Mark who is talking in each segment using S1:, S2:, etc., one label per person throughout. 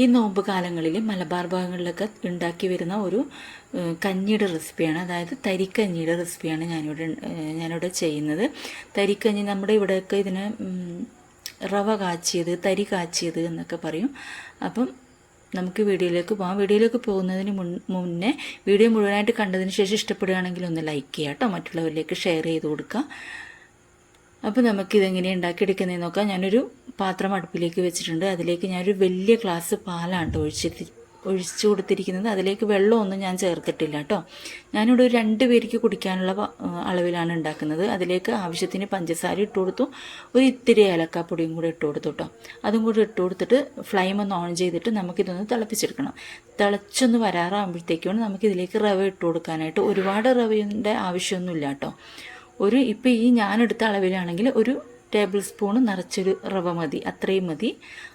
S1: ഈ നോമ്പ് കാലങ്ങളിൽ മലബാർ ഭാഗങ്ങളിലൊക്കെ ഉണ്ടാക്കി വരുന്ന ഒരു കഞ്ഞിയുടെ റെസിപ്പിയാണ്. അതായത് തരിക്കഞ്ഞിയുടെ റെസിപ്പിയാണ് ഞാനിവിടെ ഞാനിവിടെ ചെയ്യുന്നത്. തരിക്കഞ്ഞി നമ്മുടെ ഇവിടെയൊക്കെ ഇതിന് റവ കാച്ചിയത് തരി കാച്ചിയത് എന്നൊക്കെ പറയും. അപ്പം നമുക്ക് വീഡിയോയിലേക്ക് പോകാം വീഡിയോയിലേക്ക് പോകുന്നതിന് മുൻ മുന്നേ വീഡിയോ മുഴുവനായിട്ട് കണ്ടതിന് ശേഷം ഇഷ്ടപ്പെടുകയാണെങ്കിൽ ഒന്ന് ലൈക്ക് ചെയ്യുക കേട്ടോ മറ്റുള്ളവരിലേക്ക് ഷെയർ ചെയ്ത് കൊടുക്കുക. അപ്പോൾ നമുക്കിതെങ്ങനെ ഉണ്ടാക്കിയെടുക്കുന്നതെന്ന് നോക്കാം. ഞാനൊരു പാത്രം അടുപ്പിലേക്ക് വെച്ചിട്ടുണ്ട്. അതിലേക്ക് ഞാനൊരു വലിയ ഗ്ലാസ് പാലാണ് ട്ടോ ഒഴിച്ചിട്ട് ഒഴിച്ചു കൊടുത്തിരിക്കുന്നത്. അതിലേക്ക് വെള്ളമൊന്നും ഞാൻ ചേർത്തിട്ടില്ല കേട്ടോ. ഞാനിവിടെ ഒരു രണ്ട് പേർക്ക് കുടിക്കാനുള്ള അളവിലാണ് ഉണ്ടാക്കുന്നത്. അതിലേക്ക് ആവശ്യത്തിന് പഞ്ചസാര ഇട്ട് കൊടുത്തു. ഒരു ഇത്തിരി ഏലക്കാപ്പൊടിയും കൂടി ഇട്ട് കൊടുത്തു കേട്ടോ. അതും കൂടി ഇട്ട് കൊടുത്തിട്ട് ഫ്ലെയിം ഒന്ന് ഓൺ ചെയ്തിട്ട് നമുക്കിതൊന്ന് തിളപ്പിച്ചെടുക്കണം. തിളച്ചൊന്ന് വരാറാകുമ്പോഴത്തേക്കാണ് നമുക്കിതിലേക്ക് റവ ഇട്ട് കൊടുക്കാനായിട്ട്. ഒരുപാട് റവയുടെ ആവശ്യമൊന്നുമില്ല കേട്ടോ. ഒരു ഇപ്പം ഈ ഞാനെടുത്ത അളവിലാണെങ്കിൽ ഒരു ടേബിൾ സ്പൂൺ നിറച്ചൊരു റവ മതി. അത്രയും മതി.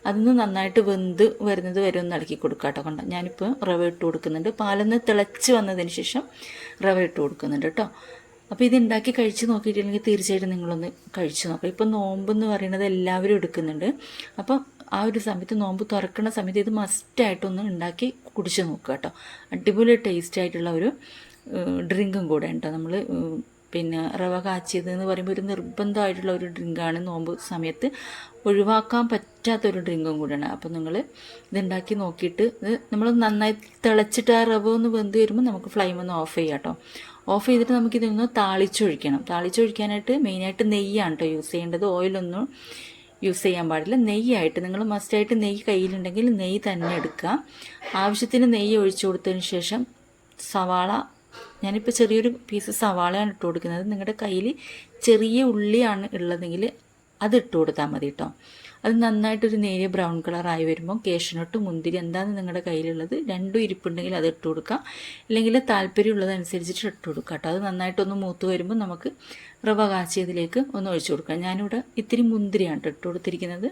S1: അതൊന്ന് നന്നായിട്ട് വെന്ത് വരുന്നത് വരെ ഒന്ന് ഇളക്കി കൊടുക്കുക കേട്ടോ കണ്ട? ഞാനിപ്പോൾ റവ ഇട്ട് കൊടുക്കുന്നുണ്ട്. പാലൊന്ന് തിളച്ച് വന്നതിന് ശേഷം റവ ഇട്ട് കൊടുക്കുന്നുണ്ട് കേട്ടോ അപ്പോൾ ഇത് ഉണ്ടാക്കി കഴിച്ച് നോക്കിയിട്ടില്ലെങ്കിൽ തീർച്ചയായിട്ടും നിങ്ങളൊന്ന് കഴിച്ച് നോക്കാം. ഇപ്പം നോമ്പ് എന്ന് പറയുന്നത് എല്ലാവരും എടുക്കുന്നുണ്ട്. അപ്പം ആ ഒരു സമയത്ത് നോമ്പ് തുറക്കുന്ന സമയത്ത് ഇത് മസ്റ്റായിട്ടൊന്ന് ഉണ്ടാക്കി കുടിച്ച് നോക്കുക കേട്ടോ അടിപൊളി ടേസ്റ്റ് ആയിട്ടുള്ള ഒരു ഡ്രിങ്കും കൂടെ ഉണ്ടോ നമ്മൾ പിന്നെ റവ കാച്ചിയത് എന്ന് പറയുമ്പോൾ ഒരു നിർബന്ധമായിട്ടുള്ള ഒരു ഡ്രിങ്കാണ്. നോമ്പ് സമയത്ത് ഒഴിവാക്കാൻ പറ്റാത്തൊരു ഡ്രിങ്കും കൂടെയാണ്. അപ്പോൾ നിങ്ങൾ ഇതുണ്ടാക്കി നോക്കിയിട്ട് നമ്മൾ നന്നായി തിളച്ചിട്ട് ആ റവ ഒന്ന് വെന്ത് വരുമ്പോൾ നമുക്ക് ഫ്ലെയിം ഒന്ന് ഓഫ് ചെയ്യാം കേട്ടോ ഓഫ് ചെയ്തിട്ട് നമുക്കിതൊന്ന് താളിച്ചൊഴിക്കണം. താളിച്ചൊഴിക്കാനായിട്ട് മെയിനായിട്ട് നെയ്യാണ് കേട്ടോ യൂസ് ചെയ്യേണ്ടത്. ഓയിലൊന്നും യൂസ് ചെയ്യാൻ പാടില്ല. നെയ്യായിട്ട് നിങ്ങൾ മസ്റ്റായിട്ട് നെയ്യ് കയ്യിലുണ്ടെങ്കിൽ നെയ്യ് തന്നെ എടുക്കുക. ആവശ്യത്തിന് നെയ്യ് ഒഴിച്ചു കൊടുത്തതിന് ശേഷം സവാള ഞാനിപ്പോൾ ചെറിയൊരു പീസ് സവാളയാണ് ഇട്ട് കൊടുക്കുന്നത്. നിങ്ങളുടെ കയ്യിൽ ചെറിയ ഉള്ളിയാണ് ഉള്ളതെങ്കിൽ അത് ഇട്ട് കൊടുത്താൽ മതി കേട്ടോ അത് നന്നായിട്ടൊരു നേരിയ ബ്രൗൺ കളറായി വരുമ്പോൾ കേഷനൊട്ട് മുന്തിരി എന്താണ് നിങ്ങളുടെ കയ്യിലുള്ളത് രണ്ടും ഇരിപ്പുണ്ടെങ്കിൽ അത് ഇട്ട് കൊടുക്കാം. ഇല്ലെങ്കിൽ താല്പര്യമുള്ളതനുസരിച്ചിട്ട് ഇട്ട് കൊടുക്കാം കേട്ടോ അത് നന്നായിട്ടൊന്ന് മൂത്ത് വരുമ്പോൾ നമുക്ക് റവ കാച്ചിയതിലേക്ക് ഒന്ന് ഒഴിച്ചു കൊടുക്കാം. ഞാനിവിടെ ഇത്തിരി മുന്തിരിയാണ് ഇട്ട് കൊടുത്തിരിക്കുന്നത്.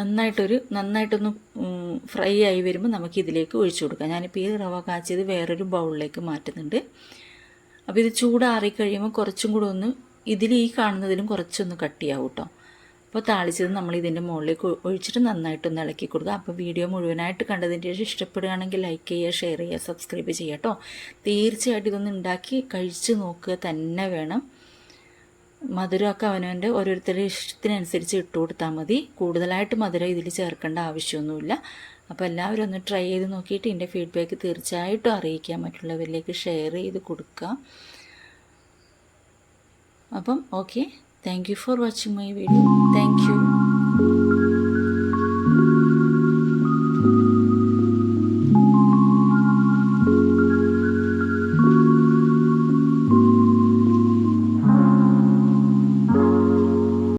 S1: നന്നായിട്ടൊരു നന്നായിട്ടൊന്ന് ഫ്രൈ ആയി വരുമ്പോൾ നമുക്ക് ഇതിലേക്ക് ഒഴിച്ചു കൊടുക്കാം. ഞാനിപ്പോൾ ഈ റവ കാച്ചിയത് വേറൊരു ബൗളിലേക്ക് മാറ്റുന്നുണ്ട്. അപ്പോൾ ഇത് ചൂടാറി കഴിയുമ്പോൾ കുറച്ചും കൂടെ ഒന്ന് ഇതിൽ ഈ കാണുന്നതിലും കുറച്ചൊന്ന് കട്ടിയാവും കേട്ടോ അപ്പോൾ താളിച്ചത് നമ്മൾ ഇതിന്റെ മുകളിലേക്ക് ഒഴിച്ചിട്ട് നന്നായിട്ടൊന്ന് ഇളക്കി കൊടുക്കുക. അപ്പോൾ വീഡിയോ മുഴുവനായിട്ട് കണ്ടതിന്റെ ശേഷം ഇഷ്ടപ്പെടുകയാണെങ്കിൽ ലൈക്ക് ചെയ്യുക ഷെയർ ചെയ്യുക സബ്സ്ക്രൈബ് ചെയ്യുക കേട്ടോ തീർച്ചയായിട്ടും ഇതൊന്ന് ഉണ്ടാക്കി കഴിച്ച് നോക്കുക തന്നെ വേണം. മധുരമൊക്കെ അവനവന്റെ ഓരോരുത്തരുടെ ഇഷ്ടത്തിനനുസരിച്ച് ഇട്ട് കൊടുത്താൽ മതി. കൂടുതലായിട്ട് മധുരം ഇതിൽ ചേർക്കേണ്ട ആവശ്യമൊന്നുമില്ല. അപ്പോൾ എല്ലാവരും ഒന്ന് ട്രൈ ചെയ്ത് നോക്കിയിട്ട് എന്റെ ഫീഡ്ബാക്ക് തീർച്ചയായിട്ടും അറിയിക്കുക മറ്റുള്ളവരിലേക്ക് ഷെയർ ചെയ്ത് കൊടുക്കുക അപ്പം okay thank you for watching my video thank you